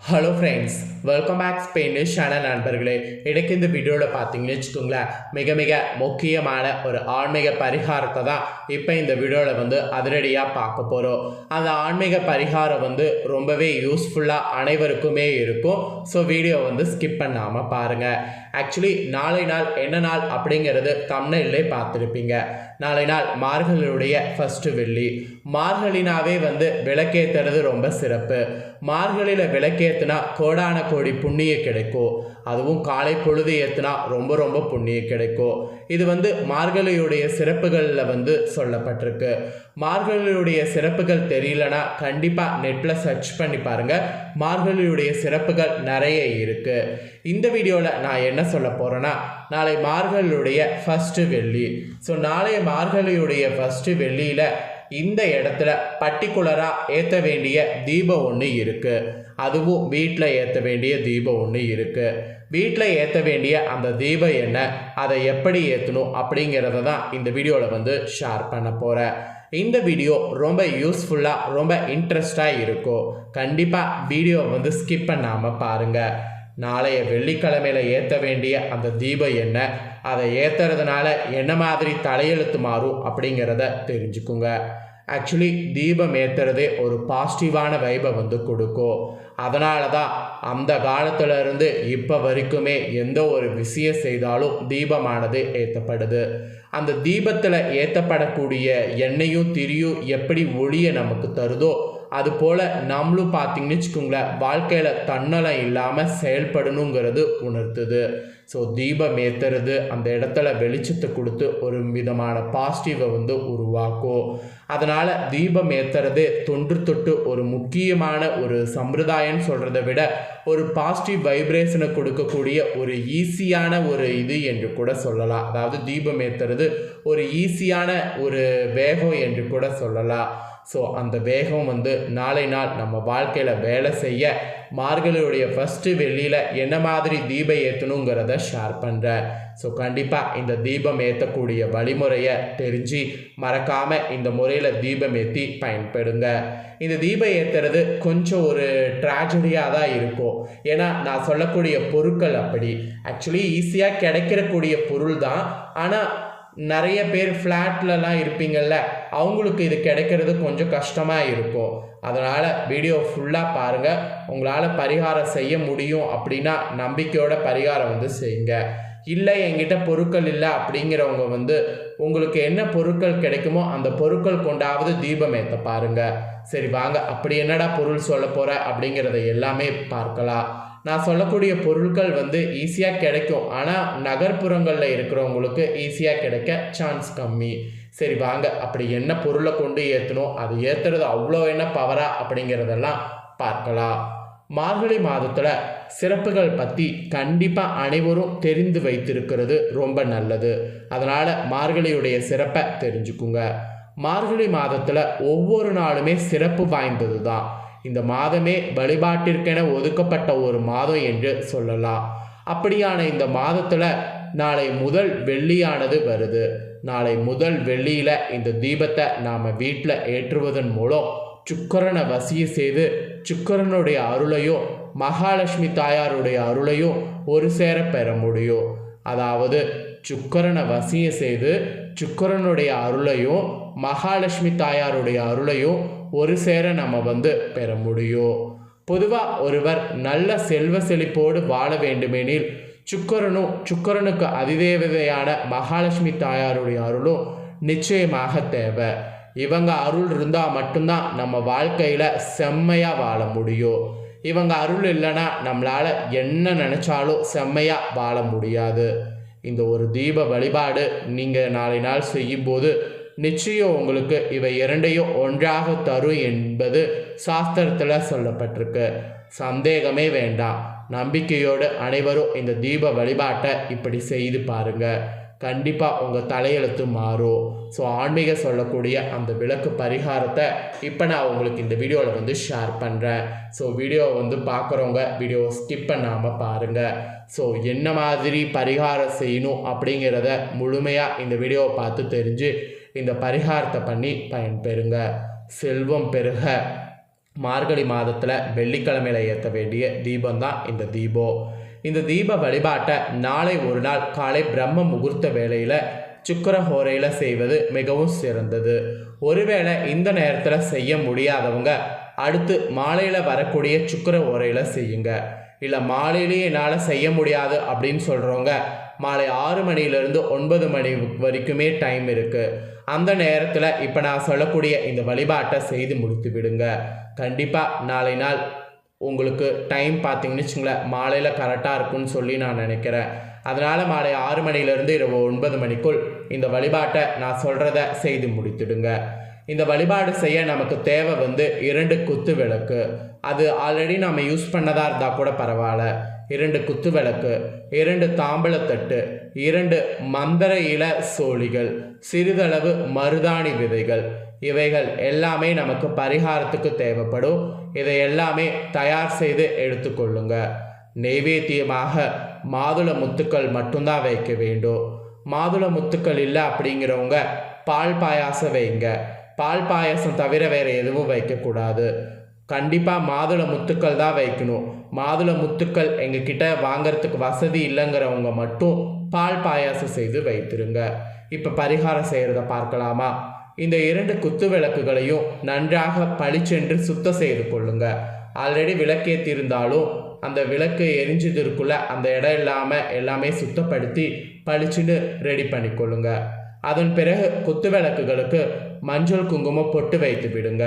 Hello friends welcome back Spanish channel நண்பர்களே. எனக்கு இந்த வீடியோவில் பார்த்தீங்கன்னு வச்சுக்கோங்களேன் மிக மிக முக்கியமான ஒரு ஆன்மீக பரிகாரத்தை தான் இப்போ இந்த வீடியோவில் வந்து அதிரடியாக பார்க்க போகிறோம் அந்த ஆன்மீக பரிகாரம் வந்து ரொம்பவே யூஸ்ஃபுல்லாக அனைவருக்குமே இருக்கும். ஸோ வீடியோ வந்து ஸ்கிப் பண்ணாமல் பாருங்கள் ஆக்சுவலி நாளை நாள் என்ன நாள் அப்படிங்கிறது தமிழிலே பார்த்துருப்பீங்க. நாளை நாள் மார்கழியுடைய ஃபஸ்ட்டு வெள்ளி. மார்கழினாவே வந்து விளக்கேற்றுறது ரொம்ப சிறப்பு. மார்கழியில் ஏற்றுனா கோடான கோடி புண்ணியம் கிடைக்கும் அதுவும் காலை பொழுது ஏற்றுனா ரொம்ப ரொம்ப புண்ணியம் கிடைக்கும் இது வந்து மார்கழியுடைய சிறப்புகளில் வந்து சொல்லப்பட்டிருக்கு. மார்கழியுடைய சிறப்புகள் தெரியலனா கண்டிப்பாக நெட்டில் சர்ச் பண்ணி பாருங்கள் மார்கழியுடைய சிறப்புகள் நிறைய இருக்குது இந்த வீடியோவில் நான் என்ன சொல்ல போகிறேன்னா நாளை மார்கழியுடைய ஃபஸ்ட்டு வெள்ளி. ஸோ நாளைய மார்கழியுடைய ஃபஸ்ட்டு வெள்ளியில் இந்த இடத்துல பர்டிகுலராக ஏற்ற வேண்டிய தீபம் ஒன்று இருக்குது அதுவும் வீட்டில் ஏற்ற வேண்டிய தீபம் ஒன்று இருக்குது வீட்டில் ஏற்ற வேண்டிய அந்த தீபம் என்ன அதை எப்படி ஏற்றணும் அப்படிங்கிறத தான் இந்த வீடியோவில் வந்து ஷேர் பண்ண போகிறேன் இந்த வீடியோ ரொம்ப யூஸ்ஃபுல்லாக ரொம்ப இன்ட்ரெஸ்டாக இருக்கும். கண்டிப்பாக வீடியோ வந்து ஸ்கிப் பண்ணாமல் பாருங்கள் நாளைய வெள்ளிக்கிழமையில் ஏற்ற வேண்டிய அந்த தீபம் என்ன? அதை ஏற்றுறதுனால என்ன மாதிரி தலையெழுத்து மாறும் அப்படிங்கிறத தெரிஞ்சுக்குங்க. ஆக்சுவலி தீபம் ஏற்றுறதே ஒரு பாசிட்டிவான வைபை வந்து கொடுக்கும். அதனால தான் அந்த காலத்திலிருந்து இப்போ வரைக்குமே எந்த ஒரு விஷயம் செய்தாலும் தீபமானது ஏற்றப்படுது அந்த தீபத்தில் ஏற்றப்படக்கூடிய எண்ணெயும் திரியும் எப்படி ஒளியை நமக்கு தருதோ அது போல் நம்மளும் பார்த்தீங்கன்னு வச்சுக்கோங்களேன் வாழ்க்கையில் தன்னலம் இல்லாமல் செயல்படணுங்கிறது உணர்த்துது. ஸோ தீபம் ஏற்றுறது அந்த இடத்துல வெளிச்சத்தை கொடுத்து ஒரு விதமான பாசிட்டிவை வந்து உருவாக்கும். அதனால் தீபம் ஏற்றுறது தொன்று தொட்டு ஒரு முக்கியமான ஒரு சம்பிரதாயம்னு சொல்கிறத விட ஒரு பாசிட்டிவ் வைப்ரேஷனை கொடுக்கக்கூடிய ஒரு ஈஸியான ஒரு இது என்று கூட சொல்லலாம். அதாவது தீபம் ஏற்றுறது ஒரு ஈஸியான ஒரு வேகம் என்று கூட சொல்லலாம். ஸோ அந்த வேகம் வந்து நாளை நாள் நம்ம வாழ்க்கையில் வேலை செய்ய மார்கழியுடைய ஃபஸ்ட்டு வெளியில் என்ன மாதிரி தீபம் ஏற்றணுங்கிறத ஷேர் பண்ணுறேன் ஸோ கண்டிப்பாக இந்த தீபம் ஏற்றக்கூடிய வழிமுறையை தெரிஞ்சு மறக்காமல் இந்த முறையில் தீபம் ஏற்றி பயன்படுங்க. இந்த தீபம் ஏற்றுறது கொஞ்சம் ஒரு ட்ராஜடியாக தான் இருக்கும். ஏன்னா நான் சொல்லக்கூடிய பொருட்கள் அப்படி. ஆக்சுவலி ஈஸியாக கிடைக்கிறக்கூடிய பொருள் தான். ஆனால் நிறைய பேர் ஃப்ளாட்லலாம் இருப்பீங்கள்ல அவங்களுக்கு இது கிடைக்கிறது கொஞ்சம் கஷ்டமாக இருக்கும். அதனால் வீடியோ ஃபுல்லாக பாருங்கள் உங்களால் பரிகாரம் செய்ய முடியும் அப்படின்னா நம்பிக்கையோட பரிகாரம் வந்து செய்யுங்க. இல்லை என்கிட்ட பொருட்கள் இல்லை அப்படிங்கிறவங்க வந்து உங்களுக்கு என்ன பொருட்கள் கிடைக்குமோ அந்த பொருட்கள் கொண்டாவது தீபம் ஏற்ற பாருங்கள் சரி வாங்க. அப்படி என்னடா பொருள் சொல்ல போகிற அப்படிங்கிறத எல்லாமே பார்க்கலாம். நான் சொல்லக்கூடிய பொருட்கள் வந்து ஈஸியாக கிடைக்கும். ஆனால் நகர்ப்புறங்களில் இருக்கிறவங்களுக்கு ஈஸியாக கிடைக்க சான்ஸ் கம்மி. சரி வாங்க. அப்படி என்ன பொருளை கொண்டு ஏற்றணும் அது ஏற்றுறது அவ்வளோ என்ன பவரா அப்படிங்கிறதெல்லாம் பார்க்கலாம். மார்கழி மாதத்தில் சிறப்புகள் பற்றி கண்டிப்பாக அனைவரும் தெரிந்து வைத்திருக்கிறது ரொம்ப நல்லது. அதனால் மார்கழியுடைய சிறப்பை தெரிஞ்சுக்குங்க. மார்கழி மாதத்தில் ஒவ்வொரு நாளுமே சிறப்பு வாய்ந்தது தான் இந்த மாதமே வழிபாட்டிற்கென ஒதுக்கப்பட்ட ஒரு மாதம் என்று சொல்லலாம். அப்படியான இந்த மாதத்தில் நாளை முதல் வெள்ளியானது வருது. நாளை முதல் வெள்ளியில் இந்த தீபத்தை நாம் வீட்டில் ஏற்றுவதன் மூலம் சுக்கரனை வசிய செய்து சுக்கரனுடைய அருளையும் மகாலட்சுமி தாயாருடைய அருளையும் ஒரு சேர பெற முடியும். அதாவது சுக்கரனை வசிய செய்து சுக்கரனுடைய அருளையும் மகாலட்சுமி தாயாருடைய அருளையும் ஒரு சேர நம்ம வந்து பெற முடியும். பொதுவாக ஒருவர் நல்ல செல்வ செழிப்போடு வாழ வேண்டுமெனில் சுக்கரனும் சுக்கரனுக்கு அதிதேவதையான மகாலட்சுமி தாயாருடைய அருளும் நிச்சயமாக தேவை. இவங்க அருள் இருந்தால் மட்டும்தான் நம்ம வாழ்க்கையில் செம்மையாக வாழ முடியும். இவங்க அருள் இல்லைன்னா நம்மளால் என்ன நினச்சாலும் செம்மையாக வாழ முடியாது. இந்த ஒரு தீப வழிபாடு நீங்கள் நாளை நாள் செய்யும்போது நிச்சயம் உங்களுக்கு இவை இரண்டையும் ஒன்றாக தரும் என்பது சாஸ்திரத்தில் சொல்லப்பட்டிருக்கு. சந்தேகமே வேண்டாம். நம்பிக்கையோடு அனைவரும் இந்த தீப வழிபாட்டை இப்படி செய்து பாருங்க. கண்டிப்பாக உங்கள் தலையெழுத்து மாறும். ஸோ ஆன்மீக சொல்லக்கூடிய அந்த விளக்கு பரிகாரத்தை இப்போ நான் உங்களுக்கு இந்த வீடியோவில் வந்து ஷேர் பண்ணுறேன் ஸோ வீடியோவை வந்து பார்க்குறவங்க வீடியோ ஸ்கிப் பண்ணாமல் பாருங்கள் ஸோ என்ன மாதிரி பரிகாரம் செய்யணும் அப்படிங்கிறத முழுமையாக இந்த வீடியோவை பார்த்து தெரிஞ்சு இந்த பரிகாரத்தை பண்ணி பயன்பெறுங்க. செல்வம் பெருக. மார்கழி மாதத்தில் வெள்ளிக்கிழமையில் ஏற்ற வேண்டிய தீபம் தான் இந்த தீபம் இந்த தீப வழிபாட்டை நாளை ஒரு நாள் காலை பிரம்ம முகூர்த்த வேளையில் சுக்கர ஹோரையில் செய்வது மிகவும் சிறந்தது. ஒருவேளை இந்த நேரத்தில் செய்ய முடியாதவங்க அடுத்து மாலையில் வரக்கூடிய சுக்கர ஓரையில் செய்யுங்க. இல்லை மாலையிலேயே என்னால் செய்ய முடியாது அப்படின்னு சொல்கிறவங்க மாலை ஆறு மணியிலிருந்து ஒன்பது மணி வரைக்குமே டைம் இருக்குது அந்த நேரத்தில் இப்போ நான் சொல்லக்கூடிய இந்த வழிபாட்டை செய்து முடித்து விடுங்க. கண்டிப்பாக நாளை நாள் உங்களுக்கு டைம் பார்த்தீங்கன்னு வச்சுங்களேன் மாலையில் கரெக்டாக இருக்கும்னு சொல்லி நான் நினைக்கிறேன். அதனால் மாலை ஆறு மணிலேருந்து இரவு ஒன்பது மணிக்குள் இந்த வழிபாட்டை நான் சொல்கிறத செய்து முடித்துடுங்க. இந்த வழிபாடு செய்ய நமக்கு தேவை வந்து இரண்டு குத்து விளக்கு. அது ஆல்ரெடி நம்ம யூஸ் பண்ணதாக இருந்தால் கூட பரவாயில்ல. இரண்டு குத்துவிளக்கு இரண்டு தாம்பழத்தட்டு இரண்டு மந்திர இல சோழிகள் சிறிதளவு மருதாணி விதைகள். இவைகள் எல்லாமே நமக்கு பரிகாரத்துக்கு தேவைப்படும். இதை எல்லாமே தயார் செய்து எடுத்துக்கொள்ளுங்க நெய்வேத்தியமாக மாதுள முத்துக்கள் மட்டும்தான் வைக்க வேண்டும். மாதுள முத்துக்கள் இல்லை அப்படிங்கிறவங்க பால் பாயாசம் வைங்க. பால் பாயாசம் தவிர வேறு எதுவும் வைக்கக்கூடாது. கண்டிப்பாக மாதுளை முத்துக்கள் தான் வைக்கணும். மாதுளை முத்துக்கள் எங்ககிட்ட வாங்கறதுக்கு வசதி இல்லைங்கிறவங்க மட்டும் பால் பாயாசம் செய்து வைத்திருங்க. இப்போ பரிகாரம் செய்கிறத பார்க்கலாமா? இந்த இரண்டு குத்து விளக்குகளையும் நன்றாக பளிச்சென்று சுத்தம் செய்து கொள்ளுங்க. ஆல்ரெடி விளக்கேற்றி இருந்தாலும் அந்த விளக்கு எரிஞ்சதுக்குள்ள அந்த இடம் இல்லாமல் எல்லாமே சுத்தப்படுத்தி பளிச்சுன்னு ரெடி பண்ணிக்கொள்ளுங்க. அதன் பிறகு குத்து விளக்குகளுக்கு மஞ்சள் குங்குமம் பொட்டு வைத்து விடுங்க.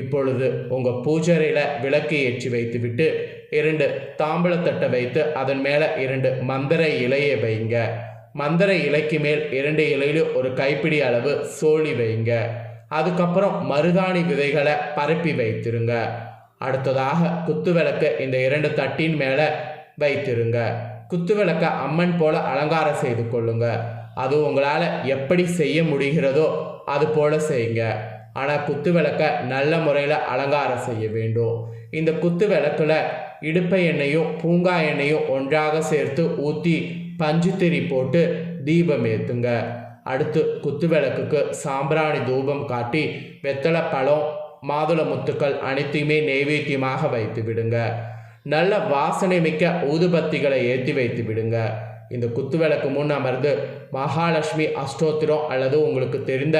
இப்பொழுது உங்கள் பூஜரையில் விளக்கு ஏற்றி வைத்துவிட்டு இரண்டு தாம்பழத்தட்டை வைத்து அதன் மேலே இரண்டு மந்திர இலையை வைங்க. மந்திர இலைக்கு மேல் இரண்டு இலையிலும் ஒரு கைப்பிடி அளவு சோழி வைங்க. அதுக்கப்புறம் மருதாணி விதைகளை பரப்பி வைத்திருங்க. அடுத்ததாக குத்து விளக்கு இந்த இரண்டு தட்டின் மேலே வைத்திருங்க. குத்து விளக்க அம்மன் போல அலங்காரம் செய்து கொள்ளுங்க. அது உங்களால் எப்படி செய்ய முடிகிறதோ அது போல செய்யுங்க ஆனால் குத்து விளக்க நல்ல முறையில் அலங்காரம் செய்ய வேண்டும். இந்த குத்து விளக்கில் இடுப்பை எண்ணெயும் பூங்கா எண்ணெயும் ஒன்றாக சேர்த்து ஊற்றி பஞ்சுத்திரி போட்டு தீபம் ஏற்றுங்க அடுத்து குத்து விளக்குக்கு சாம்பிராணி தூபம் காட்டி வெத்தலை பழம் மாதுளை முத்துக்கள் அனைத்தையுமே நெய்வேத்தியமாக வைத்து விடுங்க. நல்ல வாசனை மிக்க ஊதுபத்திகளை ஏற்றி வைத்து விடுங்க. இந்த குத்து விளக்கு முன் அமர்ந்து மகாலட்சுமி அஷ்டோத்திரம் அல்லது உங்களுக்கு தெரிந்த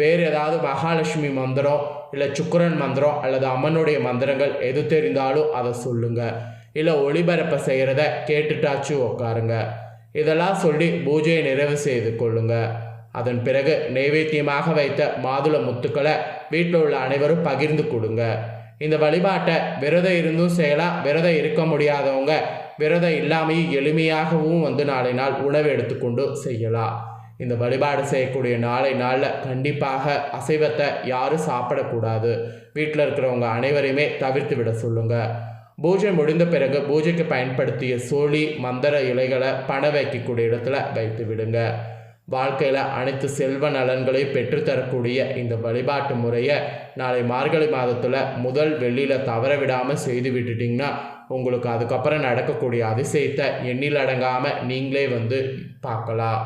வேறு ஏதாவது மகாலட்சுமி மந்திரம் இல்லை சுக்கரன் மந்திரம் அல்லது அம்மனுடைய மந்திரங்கள் எது தெரிந்தாலும் அதை சொல்லுங்க. இல்லை ஒளிபரப்பை செய்கிறத கேட்டுட்டாச்சு உட்காருங்க இதெல்லாம் சொல்லி பூஜையை நிறைவு செய்து கொள்ளுங்க. அதன் பிறகு நைவேத்தியமாக வைத்த மாதுள முத்துக்களை வீட்டில் உள்ள அனைவரும் பகிர்ந்து கொடுங்க. இந்த வழிபாட்டை விரதம் இருந்தும் செய்யலாம் விரதம் இருக்க முடியாதவங்க விரதம் இல்லாமையும் எளிமையாகவும் வந்து நாளை நாள் உணவு எடுத்துக்கொண்டு செய்யலாம். இந்த வழிபாடு செய்யக்கூடிய நாளை நாளில் கண்டிப்பாக அசைவத்தை யாரும் சாப்பிடக்கூடாது. வீட்டில் இருக்கிறவங்க அனைவரையுமே தவிர்த்து விட சொல்லுங்கள் பூஜை முடிந்த பிறகு பூஜைக்கு பயன்படுத்திய சோழி மந்திர இலைகளை பண வைக்கக்கூடிய இடத்துல வைத்து விடுங்க. வாழ்க்கையில் அனைத்து செல்வ நலன்களையும் பெற்றுத்தரக்கூடிய இந்த வழிபாட்டு முறையை நாளை மார்கழி மாதத்தில் முதல் வெள்ளியில் தவற விடாமல் செய்து விட்டுட்டிங்கன்னா உங்களுக்கு அதுக்கப்புறம் நடக்கக்கூடிய அதிசயத்தை எண்ணில் அடங்காமல் நீங்களே வந்து பார்க்கலாம்.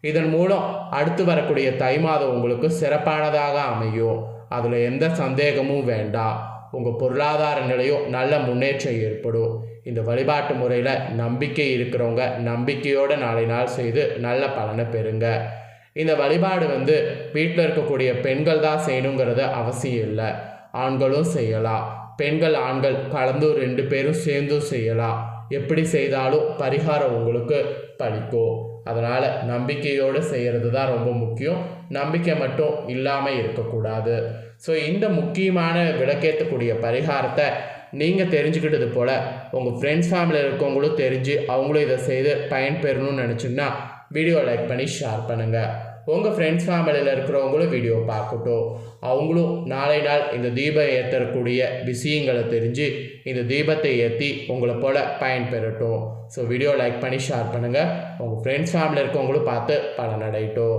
இதன் மூலம் அடுத்து வரக்கூடிய தை மாதம் உங்களுக்கு சிறப்பானதாக அமையும். அதில் எந்த சந்தேகமும் வேண்டாம். உங்கள் பொருளாதார நிலையும் நல்ல முன்னேற்றம் ஏற்படும். இந்த வழிபாட்டு முறையில் நம்பிக்கை இருக்கிறவங்க நம்பிக்கையோடு நாளை நாள் செய்து நல்ல பலனை பெறுங்க. இந்த வழிபாடு வந்து வீட்டில் இருக்கக்கூடிய பெண்கள் தான் செய்யணுங்கிறது அவசியம் இல்லை. ஆண்களும் செய்யலாம். பெண்கள் ஆண்கள் கலந்து ரெண்டு பேரும் சேர்ந்தும் செய்யலாம். எப்படி செய்தாலும் பரிகாரம் உங்களுக்கு பலிக்கும். அதனால் நம்பிக்கையோடு செய்கிறது தான் ரொம்ப முக்கியம். நம்பிக்கை மட்டும் இல்லாமல் இருக்கக்கூடாது. ஸோ இந்த முக்கியமான விளக்கேற்றக்கூடிய பரிகாரத்தை நீங்கள் தெரிஞ்சுக்கிட்டது போல் உங்கள் ஃப்ரெண்ட்ஸ் ஃபேமிலியில் இருக்கவங்களும் தெரிஞ்சு அவங்களும் இதை செய்து பயன்பெறணும்னு நினச்சிங்கன்னா வீடியோ லைக் பண்ணி ஷேர் பண்ணுங்கள் உங்கள் ஃப்ரெண்ட்ஸ் ஃபேமிலியில் இருக்கிறவங்களும் வீடியோ பார்க்கட்டும். அவங்களும் நாளை நாள் இந்த தீபம் ஏற்றக்கூடிய விஷயங்களை தெரிஞ்சு இந்த தீபத்தை ஏற்றி உங்களை போல் பயன்பெறட்டும். ஸோ வீடியோ லைக் பண்ணி ஷேர் பண்ணுங்கள் உங்கள் ஃப்ரெண்ட்ஸ் ஃபேமிலி இருக்கவங்களும் பார்த்து பலனடையட்டும்.